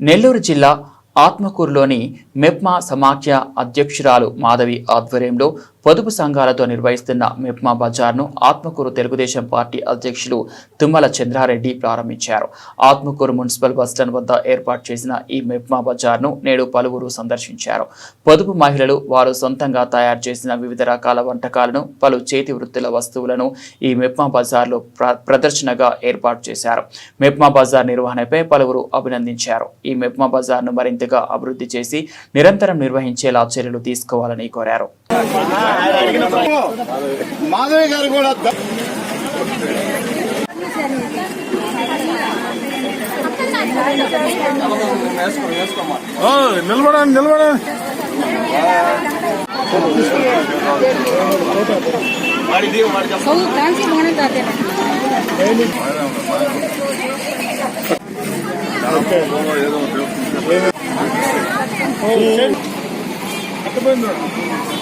నెల్లూరు జిల్లా ఆత్మకూరులోని మెప్మా సమాఖ్య అధ్యక్షురాలు మాధవి ఆధ్వర్యంలో పొదుపు సంఘాలతో నిర్వహిస్తున్న మెప్మా బజార్ను ఆత్మకూరు తెలుగుదేశం పార్టీ అధ్యక్షులు తుమ్మల చంద్రారెడ్డి ప్రారంభించారు. ఆత్మకూరు మున్సిపల్ బస్టాండ్ వద్ద ఏర్పాటు చేసిన ఈ మెప్మా బజార్ను నేడు పలువురు సందర్శించారు. పొదుపు మహిళలు వారు సొంతంగా తయారు చేసిన వివిధ రకాల వంటకాలను పలు చేతి వృత్తుల వస్తువులను ఈ మెప్మా బజార్లో ప్ర- ప్రదర్శనగా ఏర్పాటు చేశారు. మెప్మా బజార్ నిర్వహణపై పలువురు అభినందించారు. ఈ మెప్మా బజార్ను మరింతగా అభివృద్ధి చేసి నిరంతరం నిర్వహించేలా చర్యలు తీసుకోవాలని కోరారు. మాధవి గారు కూడా నిలబడండి నిలబడండి सब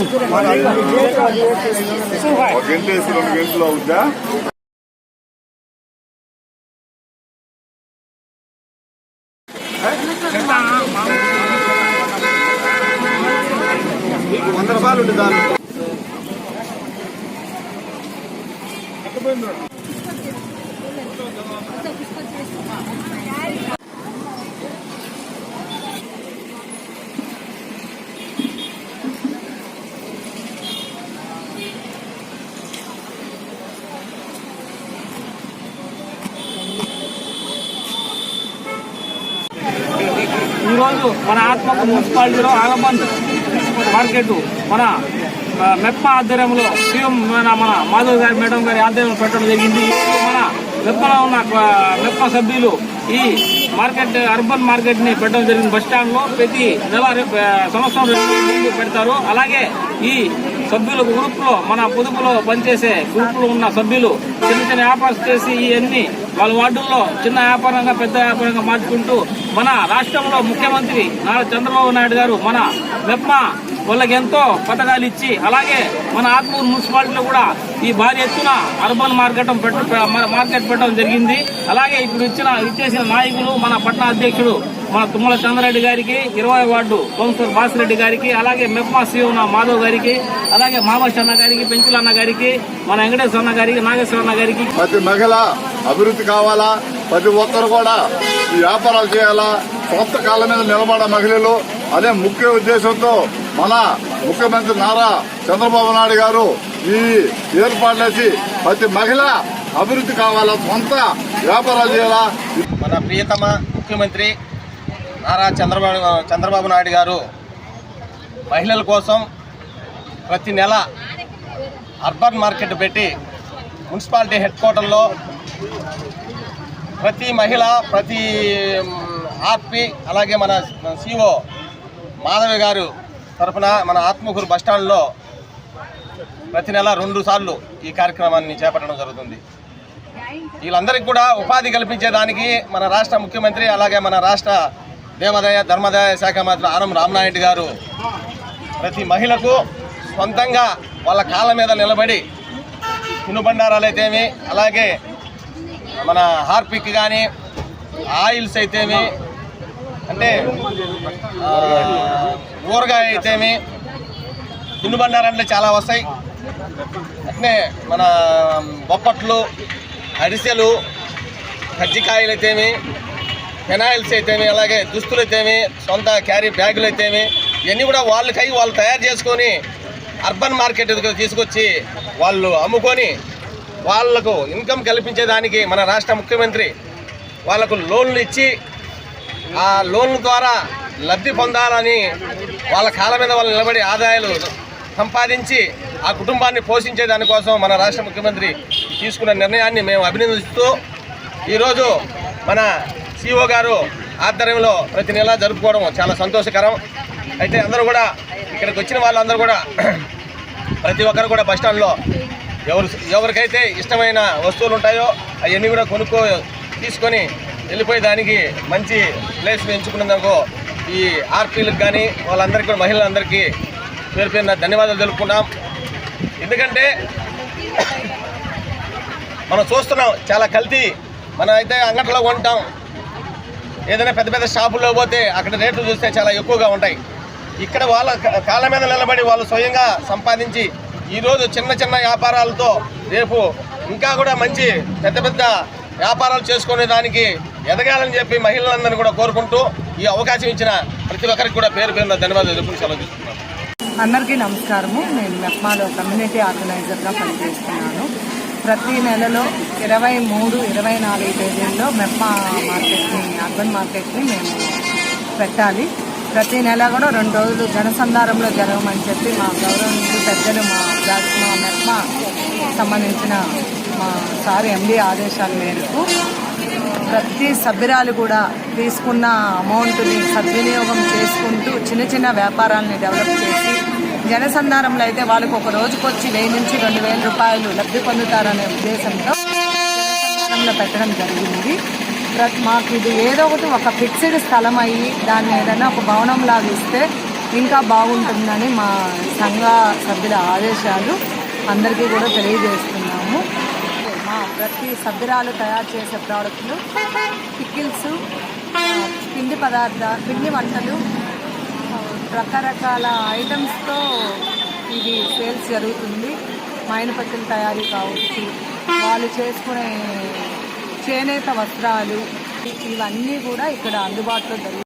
ఒక గంట వేసి రెండు గంటలు అవుద్దా వంద రూపాయలు ఉంటుంది దాని ఈరోజు మన ఆత్మకు మున్సిపాలిటీలో ఆగమన్ మార్కెట్ మన మెప్ప ఆధ్వర్యంలో సీఎం మన మన మాధవ్ గారి మేడం గారి ఆధ్వర్యంలో పెట్టడం జరిగింది. మన మెప్పలో ఉన్న మెప్ప సభ్యులు ఈ మార్కెట్ అర్బన్ మార్కెట్ని పెట్టడం జరిగింది. బస్ స్టాండ్లో ప్రతి నెల సంవత్సరం రెండు పెడతారు. అలాగే ఈ సభ్యులు గ్రూప్లో మన పొదుపులో పనిచేసే గ్రూప్లో ఉన్న సభ్యులు చిన్న చిన్న వ్యాపారం చేసి ఇవన్నీ వాళ్ళ వార్డుల్లో చిన్న వ్యాపారంగా పెద్ద వ్యాపారంగా మార్చుకుంటూ మన రాష్ట్రంలో ముఖ్యమంత్రి నారా చంద్రబాబు నాయుడు గారు మన మెప్మ వాళ్ళకి ఎంతో పథకాలు ఇచ్చి అలాగే మన ఆత్మూరు మున్సిపాలిటీలో కూడా ఈ భారీ ఎత్తున అర్బన్ మార్కెట్ పెట్ట మార్కెట్ పెట్టడం జరిగింది. అలాగే ఇప్పుడు ఇచ్చిన ఇచ్చేసిన నాయకులు మన పట్టణ అధ్యక్షుడు మన తుమ్మల చంద్రరెడ్డి గారికి ఇరవై వార్డు కౌన్సిలర్ బాసిరెడ్డి గారికి అలాగే మెప్మా సీఓ మాధవ్ గారికి అలాగే మామస్ అన్న గారికి పెంచులన్న గారికి మన వెంకటేశ్వర అన్న గారికి నాగేశ్వర అన్న గారికి. ప్రతి మహిళ అభివృద్ధి కావాలా? ప్రతి ఒక్కరు కూడా ఈ వ్యాపారాలు చేయాలా? సొంత కాళ్ళ మీద నిలబడ మహిళలు. అదే ముఖ్య ఉద్దేశంతో మన ముఖ్యమంత్రి నారా చంద్రబాబు నాయుడు గారు ఈ ఏర్పాటు చేసి ప్రతి మహిళ అభివృద్ధి కావాలా? సొంత వ్యాపారాలు చేయాలా? మన ప్రియతమ ముఖ్యమంత్రి నారా చంద్రబాబు చంద్రబాబు నాయుడు గారు మహిళల కోసం ప్రతి నెల అర్బన్ మార్కెట్ పెట్టి మున్సిపాలిటీ హెడ్ క్వార్టర్లో ప్రతి మహిళ ప్రతి ఆర్పి అలాగే మన సిఓ మాధవి గారు తరఫున మన ఆత్మకూరు బస్టాండ్లో ప్రతి నెల రెండు సార్లు ఈ కార్యక్రమాన్ని చేపట్టడం జరుగుతుంది. వీళ్ళందరికీ కూడా ఉపాధి కల్పించేదానికి మన రాష్ట్ర ముఖ్యమంత్రి అలాగే మన రాష్ట్ర దేవాదాయ ధర్మాదాయ శాఖ మంత్రి ఆరం రామనాయుడు గారు ప్రతి మహిళకు సొంతంగా వాళ్ళ కాళ్ళ మీద నిలబడి తినుబండారాలు అయితేమి అలాగే మన హార్పిక్ కానీ ఆయిల్స్ అయితేమి అంటే ఊరగాయ అయితేమి తినుబండారాలు చాలా వస్తాయి. అట్నే మన బొప్పట్లు అరిసెలు కజ్జికాయలు అయితేమి ఫెనాయిల్స్ అయితేమి అలాగే దుస్తులు అయితేమి సొంత క్యారీ బ్యాగులు అయితేమి ఇవన్నీ కూడా వాళ్ళకై వాళ్ళు తయారు చేసుకొని అర్బన్ మార్కెట్ తీసుకొచ్చి వాళ్ళు అమ్ముకొని వాళ్ళకు ఇన్కమ్ కల్పించేదానికి మన రాష్ట్ర ముఖ్యమంత్రి వాళ్ళకు లోన్లు ఇచ్చి ఆ లోన్ల ద్వారా లబ్ధి పొందాలని వాళ్ళ కాళ్ళ మీద వాళ్ళు నిలబడి ఆదాయాలు సంపాదించి ఆ కుటుంబాన్ని పోషించే దానికోసం మన రాష్ట్ర ముఖ్యమంత్రి తీసుకున్న నిర్ణయాన్ని మేము అభినందిస్తూ ఈరోజు మన సిఓ గారు ఆధ్వర్యంలో ప్రతి నెల జరుపుకోవడం చాలా సంతోషకరం. అయితే అందరూ కూడా ఇక్కడికి వచ్చిన వాళ్ళందరూ కూడా ప్రతి ఒక్కరు కూడా బస్ స్టాండ్లో ఎవరు ఎవరికైతే ఇష్టమైన వస్తువులు ఉంటాయో అవన్నీ కూడా కొనుక్కో తీసుకొని వెళ్ళిపోయి దానికి మంచి ప్లేస్ ఎంచుకున్నందుకు ఈ ఆర్పీలకు కానీ వాళ్ళందరికీ కూడా మహిళలందరికీ పేరు పేరున ధన్యవాదాలు తెలుపుకున్నాం ఎందుకంటే మనం చూస్తున్నాం చాలా కల్తీ. మనం అయితే అంగట్లో కొంటాం. ఏదైనా పెద్ద పెద్ద షాపుల్లో పోతే అక్కడ రేట్లు చూస్తే చాలా ఎక్కువగా ఉంటాయి. ఇక్కడ వాళ్ళ కాళ్ళ మీద నిలబడి వాళ్ళు స్వయంగా సంపాదించి ఈరోజు చిన్న చిన్న వ్యాపారాలతో రేపు ఇంకా కూడా మంచి పెద్ద పెద్ద వ్యాపారాలు చేసుకునే దానికి ఎదగాలని చెప్పి మహిళలందరినీ కూడా కోరుకుంటూ ఈ అవకాశం ఇచ్చిన ప్రతి ఒక్కరికి కూడా పేరు పేరున ధన్యవాదాలు తెలుపుకుంటూ సెలవు తీసుకున్నాను అందరికీ నమస్కారము. నేను మెప్మాలో కమ్యూనిటీ ఆర్గనైజర్గా పనిచేస్తున్నాను. ప్రతి నెలలో ఇరవై మూడు ఇరవై నాలుగు తేదీల్లో మెప్ప మార్కెట్ని అర్బన్ మార్కెట్ని మేము పెట్టాలి. ప్రతి నెల కూడా రెండు రోజులు జనసంధారంలో జరగమని చెప్పి మా గౌరవనీయులు పెద్దలు మా మా మెప్మా సంబంధించిన మా సార్ ఎండి ఆదేశాల మేరకు ప్రతి సభ్యురాలు కూడా తీసుకున్న అమౌంట్ని సద్వినియోగం చేసుకుంటూ చిన్న చిన్న వ్యాపారాలని డెవలప్ చేసి జనసంధానంలో అయితే వాళ్ళకు ఒక రోజుకు వచ్చి వెయ్యి నుంచి రెండు వేల రూపాయలు లబ్ధి పొందుతారనే ఉద్దేశంతో జనసంధానంలో పెట్టడం జరిగింది. ప్రతి మాకు ఇది ఏదో ఒకటి ఒక ఫిక్స్డ్ స్థలం అయ్యి దాన్ని ఏదైనా ఒక భవనం లాగా ఇస్తే ఇంకా బాగుంటుందని మా సంఘ సభ్యుల ఆదేశాలు అందరికీ కూడా తెలియజేస్తున్నాము. మా ప్రతి సభ్యురాలు తయారు చేసే ప్రోడక్ట్లు పిక్కిల్స్ పిండి పదార్థ పిండి వంటలు రకరకాల ఐటమ్స్తో ఇది సేల్స్ జరుగుతుంది. మైనపత్తుల తయారీ కావచ్చు వాళ్ళు చేసుకునే చేనేత వస్త్రాలు ఇవన్నీ కూడా ఇక్కడ అందుబాటులో జరుగుతుంది